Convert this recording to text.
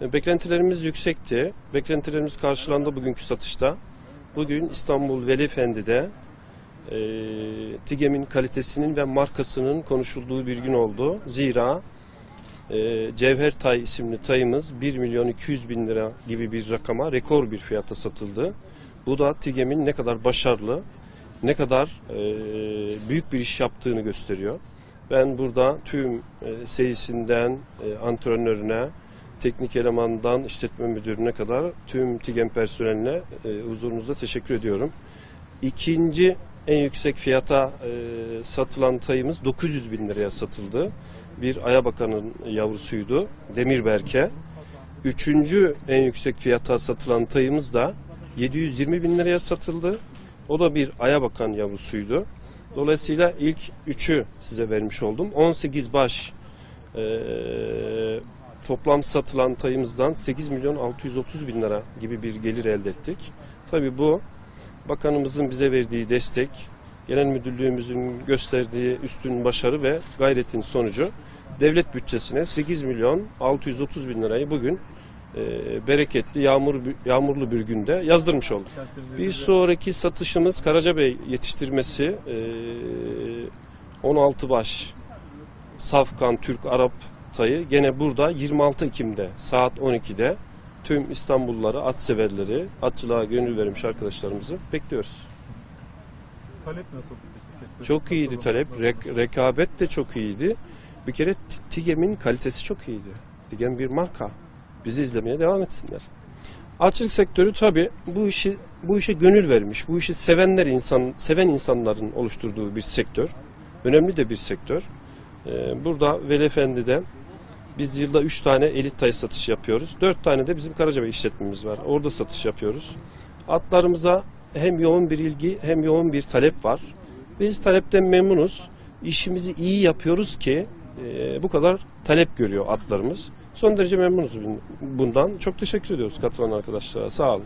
E, Beklentilerimiz yüksekti. Beklentilerimiz karşılandı bugünkü satışta. Bugün İstanbul Velefendi'de e, TİGEM'in kalitesinin ve markasının konuşulduğu bir gün oldu. Zira e, Cevher Tay isimli tayımız 1 milyon 200 bin lira gibi bir rakama rekor bir fiyata satıldı. Bu da TİGEM'in ne kadar başarılı, ne kadar e, büyük bir iş yaptığını gösteriyor. Ben burada tüm e, seyisinden e, antrenörüne, teknik elemandan işletme müdürüne kadar tüm TİGEM personeline e, huzurunuzda teşekkür ediyorum. İkinci en yüksek fiyata e, satılan tayımız 900 bin liraya satıldı. Bir Ayabakan'ın yavrusuydu. Demirberke. Üçüncü en yüksek fiyata satılan tayımız da 720 bin liraya satıldı. O da bir Ayabakan yavrusuydu. Dolayısıyla ilk üçü size vermiş oldum. 18 baş e, toplam satılan tayımızdan 8 milyon 630 bin lira gibi bir gelir elde ettik. Tabii bu bakanımızın bize verdiği destek, genel müdürlüğümüzün gösterdiği üstün başarı ve gayretin sonucu devlet bütçesine 8 milyon 630 bin lirayı bugün e, bereketli yağmur yağmurlu bir günde yazdırmış olduk. Bir sonraki satışımız Karacabey yetiştirmesi e, 16 baş Safkan Türk Arap tayı gene burada 26 Ekim'de saat 12'de tüm İstanbulluları, at severleri, atçılığa gönül vermiş arkadaşlarımızı bekliyoruz. Talep nasıl peki sektör? Çok iyiydi talep, rek- rekabet de çok iyiydi. Bir kere TİGEM'in kalitesi çok iyiydi. TİGEM bir marka. Bizi izlemeye devam etsinler. Artçılık sektörü tabi bu işi bu işe gönül vermiş, bu işi sevenler insan, seven insanların oluşturduğu bir sektör. Önemli de bir sektör. Ee, burada Veli Efendi'de biz yılda 3 tane elit tay satışı yapıyoruz. 4 tane de bizim Karacabey işletmemiz var. Orada satış yapıyoruz. Atlarımıza hem yoğun bir ilgi hem yoğun bir talep var. Biz talepten memnunuz. İşimizi iyi yapıyoruz ki e, bu kadar talep görüyor atlarımız. Son derece memnunuz bundan. Çok teşekkür ediyoruz katılan arkadaşlara. Sağ olun.